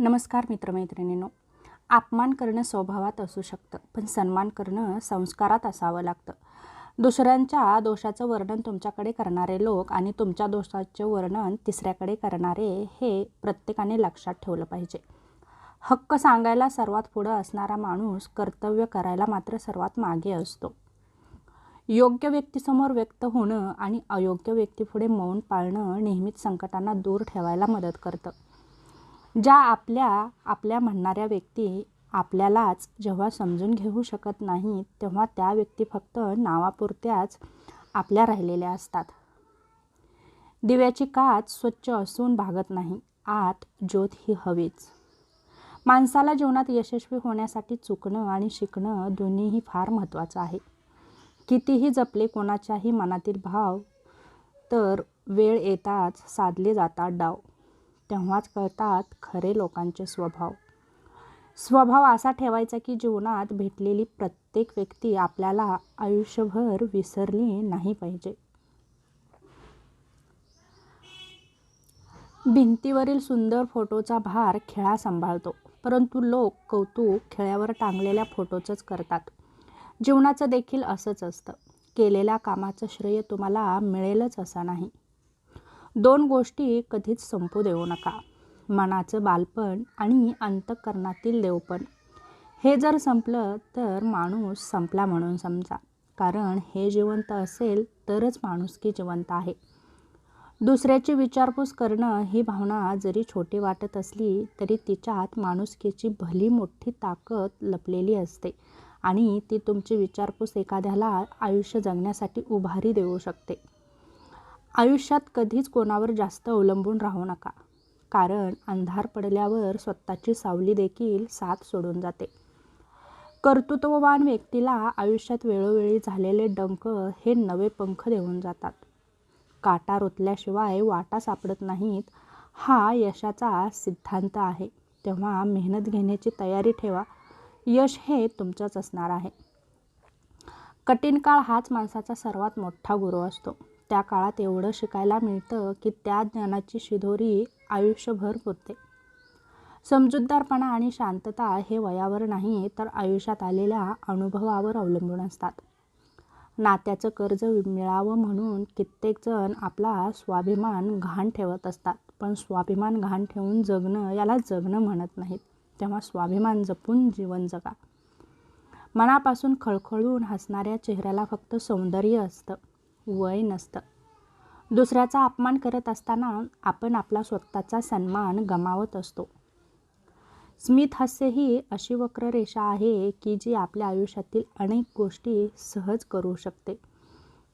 नमस्कार मित्रमैत्रिणींनो. अपमान करणं स्वभावात असू शकतं पण सन्मान करणं संस्कारात असावं लागतं. दुसऱ्यांच्या दोषाचं वर्णन तुमच्याकडे करणारे लोक आणि तुमच्या दोषाचे वर्णन तिसऱ्याकडे करणारे हे प्रत्येकाने लक्षात ठेवलं पाहिजे. हक्क सांगायला सर्वात पुढं असणारा माणूस कर्तव्य करायला मात्र सर्वात मागे असतो. योग्य व्यक्तीसमोर व्यक्त होणं आणि अयोग्य व्यक्तीपुढे मौन पाळणं नेहमीच संकटांना दूर ठेवायला मदत करतं. ज्या आपल्या आपल्या म्हणणाऱ्या व्यक्ती आपल्यालाच जेव्हा समजून घेऊ शकत नाहीत तेव्हा त्या व्यक्ती फक्त नावापुरत्याच आपल्या राहिलेल्या असतात. दिव्याची काच स्वच्छ असून भागत नाही आत ज्योत ही हवीच. माणसाला जीवनात यशस्वी होण्यासाठी चुकणं आणि शिकणं दोन्हीही फार महत्त्वाचं आहे. कितीही जपले कोणाच्याही मनातील भाव तर वेळ येताच साधले जातात डाव. तेव्हाच कळतात खरे लोकांचे स्वभाव. स्वभाव असा ठेवायचा की जीवनात भेटलेली प्रत्येक व्यक्ती आपल्याला आयुष्यभर विसरली नाही पाहिजे. भिंतीवरील सुंदर फोटोचा भार खेळा सांभाळतो परंतु लोक कौतुक खेळ्यावर टांगलेल्या फोटोचंच करतात. जीवनाचं देखील असंच असतं. केलेल्या कामाचं श्रेय तुम्हाला मिळेलच असं नाही. दोन गोष्टी कधीच संपू देऊ नका. मनाचं बालपण आणि अंतःकरणातील देवपण. हे जर संपलं तर माणूस संपला म्हणून समजा. कारण हे जिवंत असेल तरच माणुसकी जिवंत आहे. दुसऱ्याची विचारपूस करणं ही भावना जरी छोटी वाटत असली तरी तिच्यात माणुसकीची भली मोठी ताकद लपलेली असते आणि ती तुमची विचारपूस एखाद्याला आयुष्य जगण्यासाठी उभारी देऊ शकते. आयुष्यात कधीच कोणावर जास्त अवलंबून राहू नका. कारण अंधार पडल्यावर स्वतःची सावली देखील साथ सोडून जाते. कर्तृत्ववान व्यक्तीला आयुष्यात वेळोवेळी झालेले डंक हे नवे पंख देऊन जातात. काटा रोतल्याशिवाय वाटा सापडत नाहीत हा यशाचा सिद्धांत आहे. तेव्हा मेहनत घेण्याची तयारी ठेवा. यश हे तुमचंच असणार आहे. कठीण काळ हाच माणसाचा सर्वात मोठा गुरु असतो. त्या काळात एवढं शिकायला मिळतं की त्या ज्ञानाची शिदोरी आयुष्यभर पुरते. समजूतदारपणा आणि शांतता हे वयावर नाही तर आयुष्यात आलेल्या अनुभवावर अवलंबून असतात. नात्याचं कर्ज मिळावं म्हणून कित्येकजण आपला स्वाभिमान घाण ठेवत असतात पण स्वाभिमान घाण ठेवून जगणं याला जगणं म्हणत नाहीत. तेव्हा स्वाभिमान जपून जीवन जगा. मनापासून खळखळून हसणाऱ्या चेहऱ्याला फक्त सौंदर्य असतं. वय नसतं. दुसऱ्याचा अपमान करत असताना आपण आपला स्वतःचा सन्मान गमावत असतो. स्मित हास्य ही अशी वक्ररेषा आहे की जी आपल्या आयुष्यातील अनेक गोष्टी सहज करू शकते.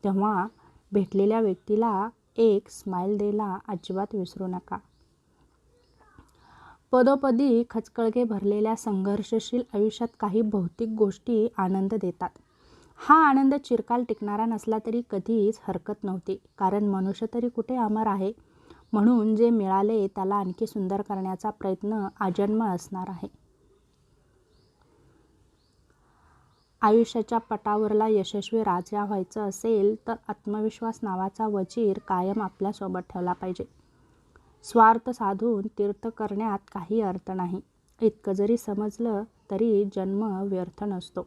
तेव्हा भेटलेल्या व्यक्तीला एक स्माईल द्यायला अजिबात विसरू नका. पदोपदी खचकळगे भरलेल्या संघर्षशील आयुष्यात काही भौतिक गोष्टी आनंद देतात. हा आनंद चिरकाल टिकणारा नसला तरी कधीच हरकत नव्हती. कारण मनुष्य तरी कुठे अमर आहे? म्हणून जे मिळाले त्याला आणखी सुंदर करण्याचा प्रयत्न आजन्म असणार आहे. आयुष्याच्या पटावरला यशस्वी राजा व्हायचं असेल तर आत्मविश्वास नावाचा वजीर कायम आपल्यासोबत ठेवला पाहिजे. स्वार्थ साधून तीर्थ करण्यात काही अर्थ नाही. इतकं जरी समजलं तरी जन्म व्यर्थ नसतो.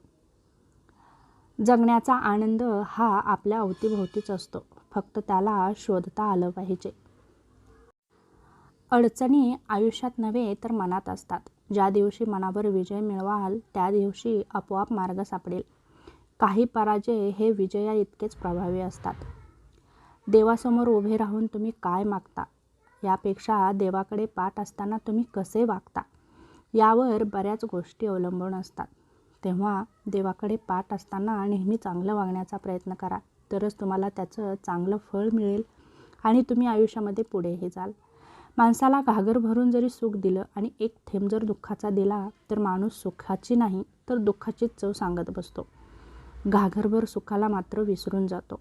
जगण्याचा आनंद हा आपल्या अवतीभोवतीच असतो. फक्त त्याला शोधता आलं पाहिजे. अडचणी आयुष्यात नव्हे तर मनात असतात. ज्या दिवशी मनावर विजय मिळवाल त्या दिवशी आपोआप मार्ग सापडेल. काही पराजय हे विजया इतकेच प्रभावी असतात. देवासमोर उभे राहून तुम्ही काय मागता? यापेक्षा देवाकडे पाठ असताना तुम्ही कसे वागता? यावर बऱ्याच गोष्टी अवलंबून असतात. तेव्हा देवाकडे पाठ असताना नेहमी चांगलं वागण्याचा प्रयत्न करा. तरच तुम्हाला त्याचं चांगलं फळ मिळेल आणि तुम्ही आयुष्यामध्ये पुढेही जाल. माणसाला घागर भरून जरी सुख दिलं आणि एक थेंब जर दुःखाचा दिला तर माणूस सुखाची नाही तर दुःखाचीच चव सांगत बसतो. घागरभर सुखाला मात्र विसरून जातो.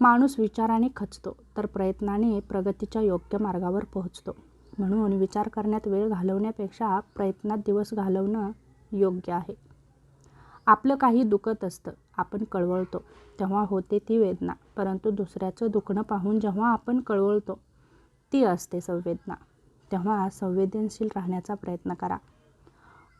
माणूस विचाराने खचतो तर प्रयत्नाने प्रगतीच्या योग्य मार्गावर पोहोचतो. म्हणून विचार करण्यात वेळ घालवण्यापेक्षा प्रयत्नात दिवस घालवणं योग्य आहे. आपलं काही दुखत असतं आपण कळवळतो. तेव्हा होते ती वेदना. परंतु दुसऱ्याचं दुखणं पाहून जेव्हा आपण कळवळतो ती असते संवेदना. तेव्हा संवेदनशील राहण्याचा प्रयत्न करा.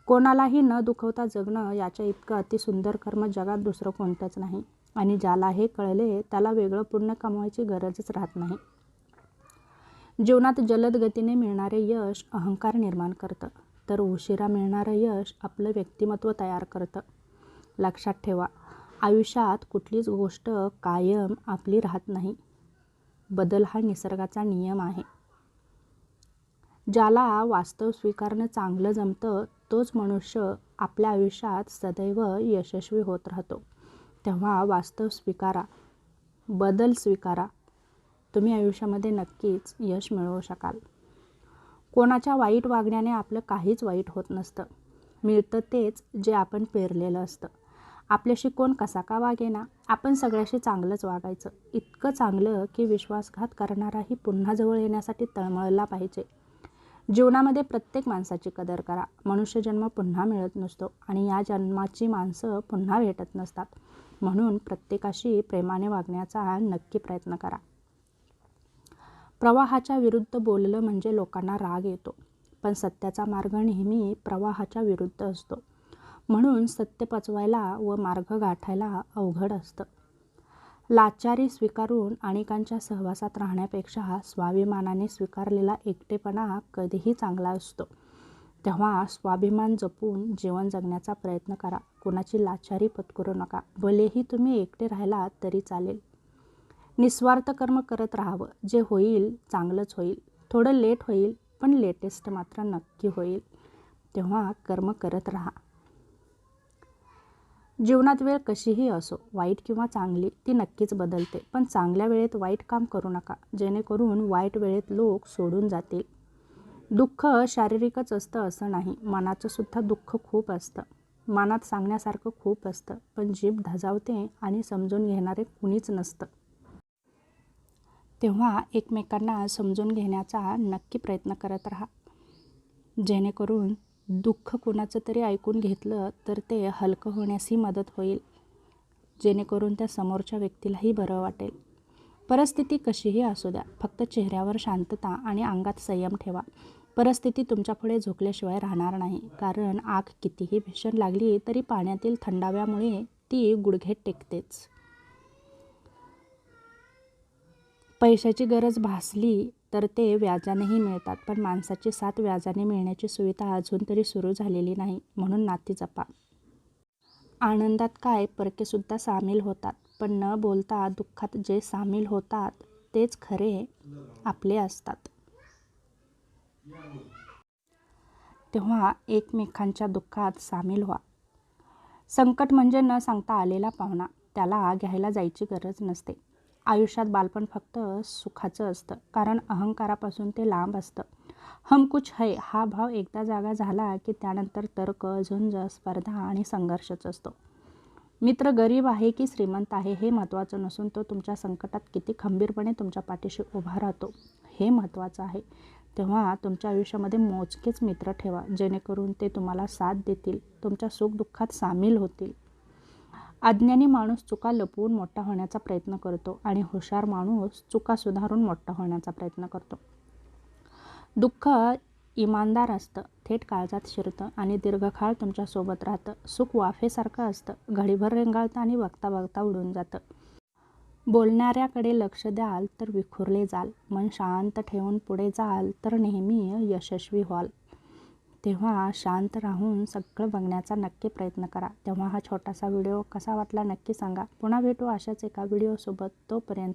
कोणालाही न दुखवता जगणं याच्या इतकं अतिसुंदर कर्म जगात दुसरं कोणतंच नाही. आणि ज्याला हे कळले त्याला वेगळं पुण्य कमवायची गरजच राहत नाही. जीवनात जलद गतीने मिळणारे यश अहंकार निर्माण करतं. तर उशिरा मिळणारं यश आपलं व्यक्तिमत्व तयार करतं. लक्षात ठेवा आयुष्यात कुठलीच गोष्ट कायम आपली राहत नाही. बदल हा निसर्गाचा नियम आहे. ज्याला वास्तव स्वीकारणं चांगलं जमतं तोच मनुष्य आपल्या आयुष्यात सदैव यशस्वी होत राहतो. तेव्हा वास्तव स्वीकारा बदल स्वीकारा. तुम्ही आयुष्यामध्ये नक्कीच यश मिळवू शकाल. कोणाच्या वाईट वागण्याने आपलं काहीच वाईट होत नसतं. मिळतं तेच जे आपण पेरलेलं असतं. आपल्याशी कोण कसा का वागेना आपण सगळ्याशी चांगलंच वागायचं. इतकं चांगलं की विश्वासघात करणाराही पुन्हा जवळ येण्यासाठी तळमळला पाहिजे. जीवनामध्ये प्रत्येक माणसाची कदर करा. मनुष्यजन्म पुन्हा मिळत नसतो आणि या जन्माची माणसं पुन्हा भेटत नसतात. म्हणून प्रत्येकाशी प्रेमाने वागण्याचा नक्की प्रयत्न करा. प्रवाहाच्या विरुद्ध बोललं म्हणजे लोकांना राग येतो. पण सत्याचा मार्ग नेहमी प्रवाहाच्या विरुद्ध असतो. म्हणून सत्य पचवायला व मार्ग गाठायला अवघड असतं. लाचारी स्वीकारून अनेकांच्या सहवासात राहण्यापेक्षा स्वाभिमानाने स्वीकारलेला एकटेपणा कधीही चांगला असतो. तेव्हा स्वाभिमान जपून जीवन जगण्याचा प्रयत्न करा. कोणाची लाचारी पत्करू नका. भलेही तुम्ही एकटे राहिलात तरी चालेल. निस्वार्थ कर्म करत राहावं. जे होईल चांगलंच होईल. थोडं लेट होईल पण लेटेस्ट मात्र नक्की होईल. तेव्हा कर्म करत राहा. जीवनात वेळ कशीही असो वाईट किंवा चांगली ती नक्कीच बदलते. पण चांगल्या वेळेत वाईट काम करू नका. जेणेकरून वाईट वेळेत लोक सोडून जातील. दुःख शारीरिकच असतं असं नाही. मनाचं सुद्धा दुःख खूप असतं. मनात सांगण्यासारखं खूप असतं. पण जीभ धजावते आणि समजून घेणारे कुणीच नसतं. तेव्हा एकमेकांना समजून घेण्याचा नक्की प्रयत्न करत राहा. जेणेकरून दुःख कुणाचं तरी ऐकून घेतलं तर ते हलकं होण्यासही मदत होईल. जेणेकरून त्या समोरच्या व्यक्तीलाही बरं वाटेल. परिस्थिती कशीही असू द्या फक्त चेहऱ्यावर शांतता आणि अंगात संयम ठेवा. परिस्थिती तुमच्यापुढे झोकल्याशिवाय राहणार नाही कारण आग कितीही भीषण लागली तरी पाण्यातील थंडाव्यामुळे ती गुडघेत टेकतेच. पैशाची गरज भासली तर ते व्याजानेही मिळतात पण माणसाची साथ व्याजाने मिळण्याची सुविधा अजून तरी सुरू झालेली नाही म्हणून नाती जपा. आनंदात काय परकेसुद्धा सामील होतात पण न बोलता दुःखात जे सामील होतात तेच खरे आपले असतात. तेव्हा एकमेकांच्या दुःखात सामील व्हा. संकट म्हणजे न सांगता आलेला पाहुणा त्याला घ्यायला जायची गरज नसते. आयुष्यात बालपण फक्त सुखाचं असतं. कारण अहंकारापासून ते लांब असतं. हम कुछ है हा भाव एकदा जागा झाला की त्यानंतर तर्क झुंज स्पर्धा आणि संघर्षच असतो. मित्र गरीब आहे की श्रीमंत आहे हे महत्त्वाचं नसून तो तुमच्या संकटात किती खंबीरपणे तुमच्या पाठीशी उभा राहतो हे महत्त्वाचं आहे. तेव्हा तुमच्या आयुष्यामध्ये मोजकेच मित्र ठेवा. जेणेकरून ते तुम्हाला साथ देतील तुमच्या सुखदुःखात सामील होतील. अज्ञानी माणूस चुका लपवून मोठा होण्याचा प्रयत्न करतो आणि हुशार माणूस चुका सुधारून मोठा होण्याचा प्रयत्न करतो. दुःख इमानदार असतं थेट काळजात शिरतं आणि दीर्घकाळ तुमच्यासोबत राहतं. सुख वाफेसारखं असतं घडीभर रेंगाळतं आणि बघता बघता उडून जातं. बोलणाऱ्याकडे लक्ष द्याल तर विखुरले जाल मन शांत ठेवून पुढे जाल तर नेहमी यशस्वी व्हाल. तेव्हा शांत राहून सगळं बघण्याचा नक्की प्रयत्न करा. तेव्हा हा छोटासा व्हिडिओ कसा वाटला नक्की सांगा. पुन्हा भेटू अशाच एका व्हिडिओसोबत तोपर्यंत.